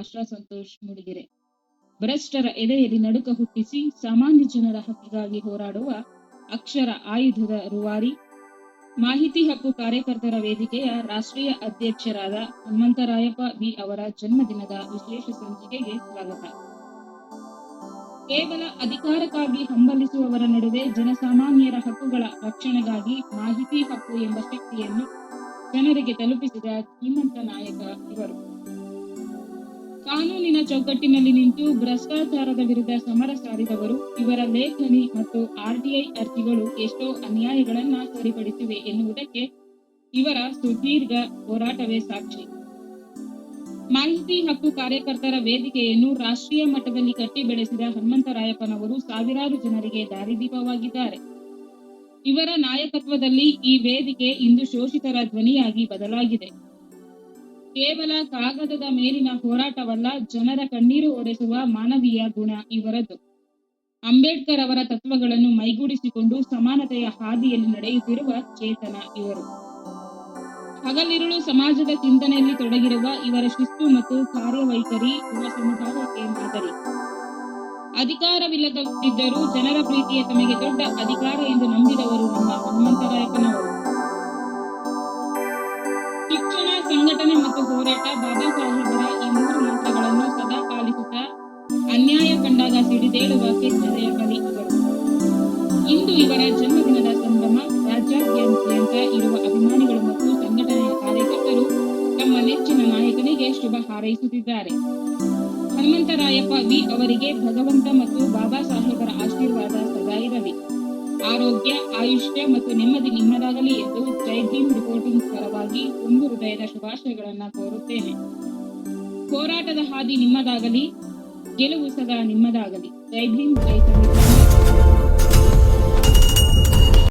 ಆಶಾ ಸಂತೋಷ್ ಮೂಡಿಗೆರೆ. ಭ್ರಷ್ಟರ ಎದೆಯಲ್ಲಿ ನಡುಕ ಹುಟ್ಟಿಸಿ ಸಾಮಾನ್ಯ ಜನರ ಹಕ್ಕಿಗಾಗಿ ಹೋರಾಡುವ ಅಕ್ಷರ ಆಯುಧದ ರುವಾರಿ. ಮಾಹಿತಿ ಹಕ್ಕು ಕಾರ್ಯಕರ್ತರ ವೇದಿಕೆಯ ರಾಷ್ಟ್ರೀಯ ಅಧ್ಯಕ್ಷರಾದ ಹನುಮಂತರಾಯಪ್ಪ ಬಿ ಅವರ ಜನ್ಮದಿನದ ವಿಶೇಷ ಸಂಚಿಕೆಗೆ ಸ್ವಾಗತ. ಕೇವಲ ಅಧಿಕಾರಕ್ಕಾಗಿ ಹಂಬಲಿಸುವವರ ನಡುವೆ ಜನಸಾಮಾನ್ಯರ ಹಕ್ಕುಗಳ ರಕ್ಷಣೆಗಾಗಿ ಮಾಹಿತಿ ಹಕ್ಕು ಎಂಬ ಶಕ್ತಿಯನ್ನು ಜನರಿಗೆ ತಲುಪಿಸಿದ ಧೀಮಂತ ನಾಯಕ ಇವರು. ಕಾನೂನಿನ ಚೌಕಟ್ಟಿನಲ್ಲಿ ನಿಂತು ಭ್ರಷ್ಟಾಚಾರದ ವಿರುದ್ಧ ಸಮರ ಸಾರಿದವರು, ಇವರ ಲೇಖನಿ ಮತ್ತು ಆರ್ಟಿಐ ಅರ್ಜಿಗಳು ಎಷ್ಟೋ ಅನ್ಯಾಯಗಳನ್ನ ಸರಿಪಡಿಸಿವೆ ಎನ್ನುವುದಕ್ಕೆ ಇವರ ಸುದೀರ್ಘ ಹೋರಾಟವೇ ಸಾಕ್ಷಿ. ಮಾಹಿತಿ ಹಕ್ಕು ಕಾರ್ಯಕರ್ತರ ವೇದಿಕೆಯನ್ನು ರಾಷ್ಟ್ರೀಯ ಮಟ್ಟದಲ್ಲಿ ಕಟ್ಟಿ ಬೆಳೆಸಿದ ಹನುಮಂತರಾಯಪ್ಪನವರು ಸಾವಿರಾರು ಜನರಿಗೆ ದಾರಿದೀಪವಾಗಿದ್ದಾರೆ. ಇವರ ನಾಯಕತ್ವದಲ್ಲಿ ಈ ವೇದಿಕೆ ಇಂದು ಶೋಷಿತರ ಧ್ವನಿಯಾಗಿ ಬದಲಾಗಿದೆ. ಕೇವಲ ಕಾಗದದ ಮೇಲಿನ ಹೋರಾಟವಲ್ಲ, ಜನರ ಕಣ್ಣೀರು ಒರೆಸುವ ಮಾನವೀಯ ಗುಣ ಇವರದ್ದು ಅಂಬೇಡ್ಕರ್ ಅವರ ತತ್ವಗಳನ್ನು ಮೈಗೂಡಿಸಿಕೊಂಡು ಸಮಾನತೆಯ ಹಾದಿಯಲ್ಲಿ ನಡೆಯುತ್ತಿರುವ ಚೇತನ ಇವರು. ಹಗಲಿರುಳು ಸಮಾಜದ ಚಿಂತನೆಯಲ್ಲಿ ತೊಡಗಿರುವ ಇವರ ಶಿಸ್ತು ಮತ್ತು ಕಾರ್ಯವೈಖರಿ ಯುವ ಸಮುದಾಯಕ್ಕೆ ಮಾದರಿ ಅಧಿಕಾರವಿಲ್ಲದಿದ್ದರೂ ಜನರ ಪ್ರೀತಿಯ ತಮಗೆ ದೊಡ್ಡ ಅಧಿಕಾರ ಎಂದು ನಂಬಿದವರು ನಮ್ಮ ಹನುಮಂತರಾಯಪ್ಪನವರು. ಶಿಕ್ಷಣ ಸಂಘಟನೆ ಮತ್ತು ಹೋರಾಟ ಬಾಬಾ ಸಾಹೇಬರ ಈ ಮೂರು ಮಂತ್ರಗಳನ್ನು ಸದಾ ಪಾಲಿಸುತ್ತಾ ಅನ್ಯಾಯ ಕಂಡಾಗ ಸಿಡಿದೇಳುವ ಕೆಚ್ಚದೆಯ ಬಲಿ ಇಂದು ಇವರ ಜನ್ಮದಿನದ ಸಂಭ್ರಮ ರಾಜ್ಯಾದ್ಯಂತ ಇರುವ ಅಭಿಮಾನಿಗಳು ಮತ್ತು ಸಂಘಟನೆಯ ಕಾರ್ಯಕರ್ತರು ತಮ್ಮ ನೆಚ್ಚಿನ ನಾಯಕನಿಗೆ ಶುಭ ಹಾರೈಸುತ್ತಿದ್ದಾರೆ. ಹನುಮಂತರಾಯಪ್ಪ ವಿ ಅವರಿಗೆ ಭಗವಂತ ಮತ್ತು ಬಾಬಾ ಸಾಹೇಬರ ಆಶೀರ್ವಾದ ಸದಾ ಇರಲಿ. ಆರೋಗ್ಯ, ಆಯುಷ್ಯ ಮತ್ತು ನೆಮ್ಮದಿ ನಿಮ್ಮದಾಗಲಿ ಎಂದು ಜೈ ಭೀಮ್ ರಿಪೋರ್ಟಿಂಗ್ ಪರವಾಗಿ ಒಂದು ಹೃದಯದ ಶುಭಾಶಯಗಳನ್ನ ಕೋರುತ್ತೇನೆ. ಹೋರಾಟದ ಹಾದಿ ನಿಮ್ಮದಾಗಲಿ, ಗೆಲುವು ಸದಾ ನಿಮ್ಮದಾಗಲಿ. ಜೈ ಭೀಮ್ ಜೈ ಸಂವಿಧಾನ